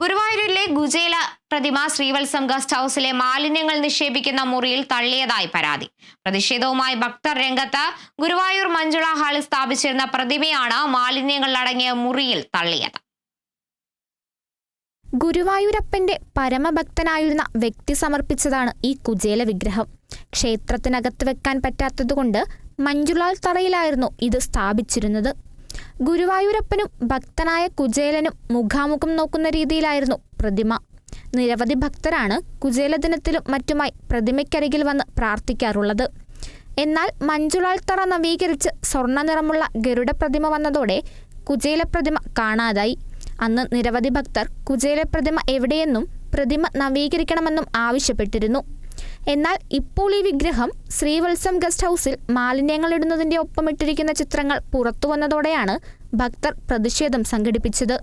ഗുരുവായൂരിലെ ഗുജേല പ്രതിമ ശ്രീവത്സം ഗസ്റ്റ് ഹൌസിലെ മാലിന്യങ്ങൾ നിക്ഷേപിക്കുന്ന മുറിയിൽ തള്ളിയതായി പരാതി. പ്രതിഷേധവുമായി ഭക്തർ രംഗത്ത് ഗുരുവായൂർ മഞ്ജുള ഹാളിൽ സ്ഥാപിച്ചിരുന്ന പ്രതിമയാണ് മാലിന്യങ്ങൾ അടങ്ങിയ മുറിയിൽ തള്ളിയത്. ഗുരുവായൂരപ്പന്റെ പരമഭക്തനായിരുന്ന വ്യക്തി സമർപ്പിച്ചതാണ് ഈ കുജേല വിഗ്രഹം. ക്ഷേത്രത്തിനകത്ത് വെക്കാൻ പറ്റാത്തതുകൊണ്ട് മഞ്ജുളാൽ തറയിലായിരുന്നു ഇത് സ്ഥാപിച്ചിരുന്നത്. ഗുരുവായൂരപ്പനും ഭക്തനായ കുചേലനും മുഖാമുഖം നോക്കുന്ന രീതിയിലായിരുന്നു പ്രതിമ. നിരവധി ഭക്തരാണ് കുചേല ദിനത്തിലും മറ്റുമായി പ്രതിമയ്ക്കരികിൽ വന്ന് പ്രാർത്ഥിക്കാറുള്ളത്. എന്നാൽ മഞ്ജുളാൽ തറ നവീകരിച്ച് സ്വർണ നിറമുള്ള ഗരുഡ പ്രതിമ വന്നതോടെ കുചേല പ്രതിമ കാണാതായി. അന്ന് നിരവധി ഭക്തർ കുചേല പ്രതിമ എവിടെയെന്നും പ്രതിമ നവീകരിക്കണമെന്നും ആവശ്യപ്പെട്ടിരുന്നു. എന്നാൽ ഇപ്പോൾ ഈ വിഗ്രഹം ശ്രീവത്സം ഗസ്റ്റ് ഹൗസിൽ മാലിന്യങ്ങൾ ഇടുന്നതിന്റെ ഒപ്പമിട്ടിരിക്കുന്ന ചിത്രങ്ങൾ പുറത്തു വന്നതോടെയാണ് ഭക്തർ പ്രതിഷേധം സംഘടിപ്പിച്ചത്.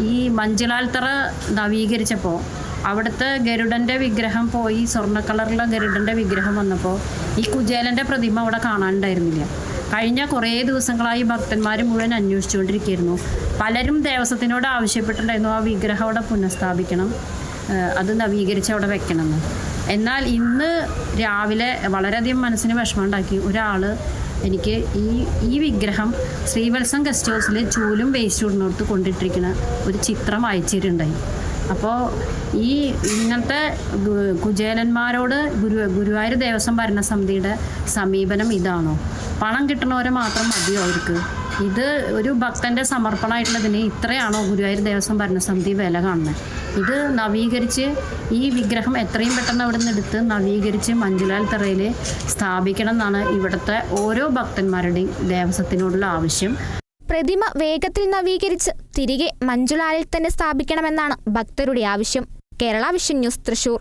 ഈ മഞ്ചലാൽത്തറ നവീകരിച്ചപ്പോൾ അവിടുത്തെ ഗരുഡന്റെ വിഗ്രഹം പോയി സ്വർണ കളറിലെ ഗരുഡന്റെ വിഗ്രഹം വന്നപ്പോൾ ഈ കുചേലന്റെ പ്രതിമ അവിടെ കാണാനുണ്ടായിരുന്നില്ല. കഴിഞ്ഞ കുറേ ദിവസങ്ങളായി ഭക്തന്മാർ മുഴുവൻ അന്വേഷിച്ചുകൊണ്ടിരിക്കുകയായിരുന്നു. പലരും ദേവസ്വത്തിനോട് ആവശ്യപ്പെട്ടിട്ടുണ്ടായിരുന്നു ആ വിഗ്രഹം അവിടെ പുനഃസ്ഥാപിക്കണം അത് നവീകരിച്ച് അവിടെ വെക്കണമെന്ന്. എന്നാൽ ഇന്ന് രാവിലെ വളരെയധികം മനസ്സിന് വിഷമം ഉണ്ടാക്കി ഒരാൾ എനിക്ക് ഈ ഈ വിഗ്രഹം ശ്രീവത്സം ഗസ്റ്റ് ഹൗസിൽ ചൂലും വേസ്റ്റ് ഇടുന്നിടത്ത് കൊണ്ടിട്ടിരിക്കുന്ന ഒരു ചിത്രം അയച്ചിട്ടുണ്ടായി അപ്പോൾ ഈ ഇങ്ങനത്തെ കുചേലന്മാരോട് ഗുരു ഗുരുവായൂർ ദേവസ്വം ഭരണസമിതിയുടെ സമീപനം ഇതാണോ? പണം കിട്ടണവരെ മാത്രം മതിയോ അവർക്ക്? ഇത് ഒരു ഭക്തന്റെ സമർപ്പണമായിട്ടുള്ളതിന് ഇത്രയാണോ ഗുരുവായൂർ ദേവസ്വം ഭരണസമിതി വില കാണുന്നത്? ഇത് നവീകരിച്ച് ഈ വിഗ്രഹം എത്രയും പെട്ടെന്ന് അവിടെ നിന്ന് എടുത്ത് നവീകരിച്ച് മഞ്ജുലാൽ തറയിൽ സ്ഥാപിക്കണം എന്നാണ് ഇവിടുത്തെ ഓരോ ഭക്തന്മാരുടെയും ദേവസ്വത്തിനോടുള്ള ആവശ്യം. പ്രതിമ വേഗത്തിൽ നവീകരിച്ച് തിരികെ മഞ്ജുലാലിൽ തന്നെ സ്ഥാപിക്കണമെന്നാണ് ഭക്തരുടെ ആവശ്യം. Kerala vision news Thrissur.